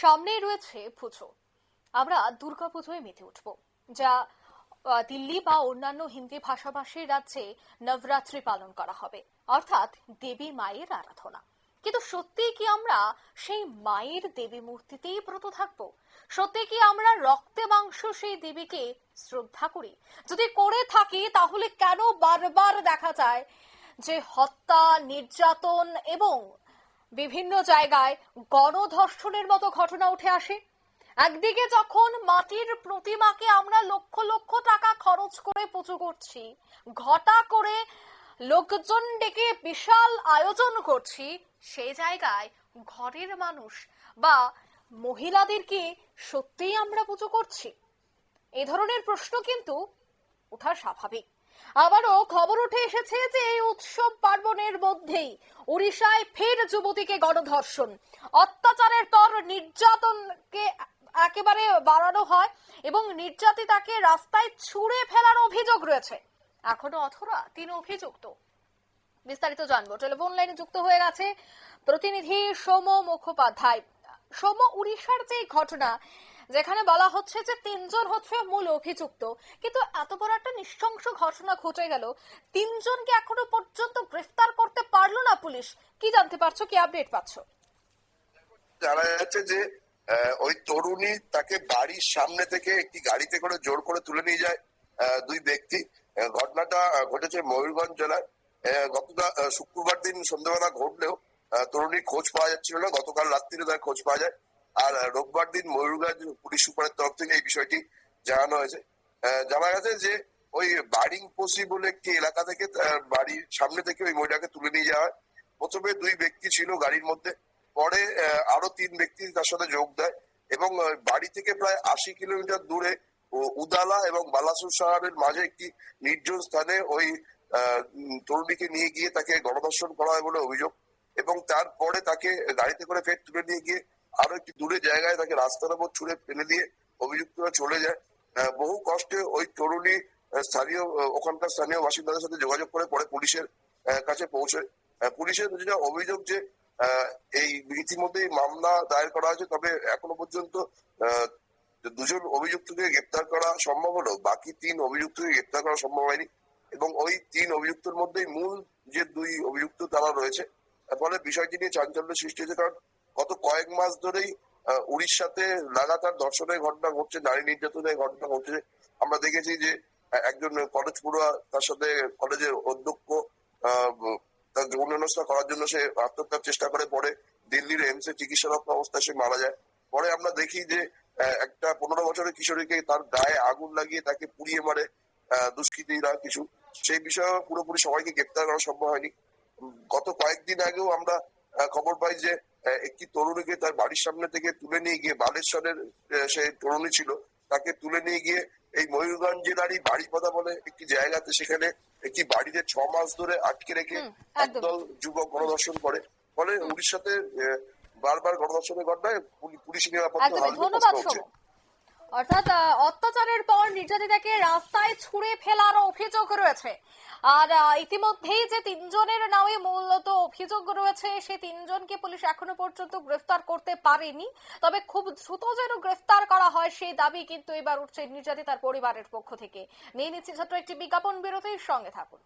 সামনেই রয়েছে পুজো। আমরা দুর্গাপুজোয় মেতে উঠব, যা দিল্লি বা অন্যান্য হিন্দি ভাষাভাষী রাজ্যে নবরাত্রি পালন করা হবে, অর্থাৎ দেবী মায়ের আরাধনা। কিন্তু সত্যি কি আমরা সেই মায়ের দেবী মূর্তিতেই ব্রত থাকব? সত্যি কি আমরা রক্তে মাংস সেই দেবীকে শ্রদ্ধা করি? যদি করে থাকি, তাহলে কেন বারবার দেখা যায় যে হত্যা, নির্যাতন এবং বিভিন্ন জায়গায় গণধর্ষণের মতো ঘটনা উঠে আসে। একদিকে যখন মাটির প্রতিমাকে আমরা লক্ষ লক্ষ টাকা খরচ করে পুজো করছি, ঘটা করে লোকজন ডেকে বিশাল আয়োজন করছি সেই জায়গায় ঘরের মানুষ বা মহিলাদেরকে সত্যিই আমরা পুজো করছি? এ ধরনের প্রশ্ন কিন্তু ওঠা স্বাভাবিক। আবারও খবর উঠে এসেছে যে এই উৎসব পার্বণের মধ্যেই উড়িষ্যায় ফের যুবতীকে গণধর্ষণ। অত্যাচারের পর নির্যাতনকে একেবারে বাড়ানো হয় এবং নির্যাতিতাকে রাস্তায় ছুঁড়ে ফেলার অভিযোগ রয়েছে। এখনও অথরা তিনি অভিযুক্ত। বিস্তারিত জানব। টেলিফোন লাইনে যুক্ত হয়ে গেছে প্রতিনিধি সোম মুখোপাধ্যায়। সোম, উড়িষ্যার যে ঘটনা যেখানে বলা হচ্ছে যে তিনজন হচ্ছে মূল অভিযুক্ত। কিন্তু এত বড় একটা নিঃশংস ঘটনা ঘটে গেল। তিনজনকে এখনও পর্যন্ত গ্রেফতার করতে পারল না পুলিশ? কি জানতে পারছ? কি আপডেট পাচ্ছ? জানা যাচ্ছে যে ওই তরুণী তাকে বাড়ির সামনে থেকে একটি গাড়িতে করে জোর করে তুলে নিয়ে যায় দুই ব্যক্তি। ঘটনাটা ঘটেছে ময়ূরগঞ্জ জেলায়। গতকাল শুক্রবার দিন সন্ধ্যাবেলা ঘটলেও তরুণীর খোঁজ পাওয়া যাচ্ছিল না। গতকাল রাত্রিরে তার খোঁজ পাওয়া যায়। আর রোববার দিন ময়ূরগঞ্জ পুলিশ সুপারের তরফ থেকে এই বিষয়টি জানানো হয়েছে। জানা গেছে যে ওই বারিং পসি বলে একটি এলাকা থেকে বাড়ির সামনে থেকে ওই মহিলাকে তুলে নিয়ে যাওয়া হয়। প্রথমে দুই ব্যক্তি ছিল গাড়ির মধ্যে, পরে আরও তিন ব্যক্তি তার সাথে যোগ দেয় এবং বাড়ি থেকে প্রায় আশি কিলোমিটার দূরে উদালা এবং বালাসুর শহরের মাঝে একটি নির্জন স্থানে ওই তরুণীকে নিয়ে গিয়ে তাকে গণধর্ষণ করা হয় বলে অভিযোগ এবং তারপরে তাকে গাড়িতে করে ফের তুলে নিয়ে গিয়ে আরও একটি দূরে জায়গায় তাকে রাস্তার উপর ছুঁড়ে ফেলে দিয়ে অভিযুক্তরা চলে যায়। বহু কষ্টে ওই তরুণী স্থানীয় ওখানকার স্থানীয় বাসিন্দাদের সাথে যোগাযোগ করে পরে পুলিশের কাছে আহ, পুলিশের যেটা অভিযোগ যে এই ইতিমধ্যেই মামলা দায়ের করা হয়েছে তবে এখনও পর্যন্ত দুজন অভিযুক্তকে গ্রেপ্তার করা সম্ভব হলো। বাকি তিন অভিযুক্তকে গ্রেপ্তার করা সম্ভব হয়নি এবং ওই তিন অভিযুক্তের মধ্যেই মূল যে দুই অভিযুক্ত তারা রয়েছে ফলে বিষয়টি নিয়ে চাঞ্চল্য সৃষ্টি হয়েছে। কারণ গত কয়েক মাস ধরেই উড়িষ্যাতে লাগাতার ধর্ষণের ঘটনা ঘটছে, নারী নির্যাতনের ঘটনা ঘটছে। আমরা দেখেছি যে একজন কলেজ পড়ুয়া তার সাথে কলেজের অধ্যক্ষ তার যৌন হেনস্থা করার জন্য সে আত্মহত্যার চেষ্টা করে, পরে দিল্লির এমস চিকিৎসারত অবস্থায় সে মারা যায়। পরে আমরা দেখি যে একটা পনেরো বছরের কিশোরীকে তার গায়ে আগুন লাগিয়ে তাকে পুড়িয়ে মারে দুষ্কৃতীরা কিছু। সেই বিষয়ে পুরোপুরি সবাইকে গ্রেপ্তার করা সম্ভব হয়নি। গত কয়েকদিন আগেও আমরা খবর পাই যে একটি তরুণীকে তার বাড়ির সামনে থেকে তুলে নিয়ে গিয়ে বালেশ্বরের সে তরুণী ছিল তাকে তুলে নিয়ে গিয়ে এই ময়ূরগঞ্জ জেলারই বাড়িপাদা বলে একটি জায়গাতে সেখানে একটি বাড়িতে ছ মাস ধরে আটকে রেখে একদল যুবক গণদর্শন করে। ফলে উড়িষ্যাতে বারবার গণধর্ষণের ঘটনায় পুলিশ নিরাপত্তা ধন্যবাদ অর্থাৎ অত্যাচারের পর নির্যাতিতাকে রাস্তায় ছুঁড়ে ফেলার অভিযোগ রয়েছে। আর ইতিমধ্যেই যে তিনজনের নামে মূলত অভিযোগ রয়েছে সেই তিনজনকে পুলিশ এখনও পর্যন্ত গ্রেফতার করতে পারেনি। তবে খুব দ্রুত যেন গ্রেফতার করা হয়, সেই দাবি কিন্তু এবার উঠছে নির্যাতিতার পরিবারের পক্ষ থেকে। নিয়ে নিচ্ছে ছোট্ট একটি বিজ্ঞাপন, বিরতির সঙ্গে থাকুন।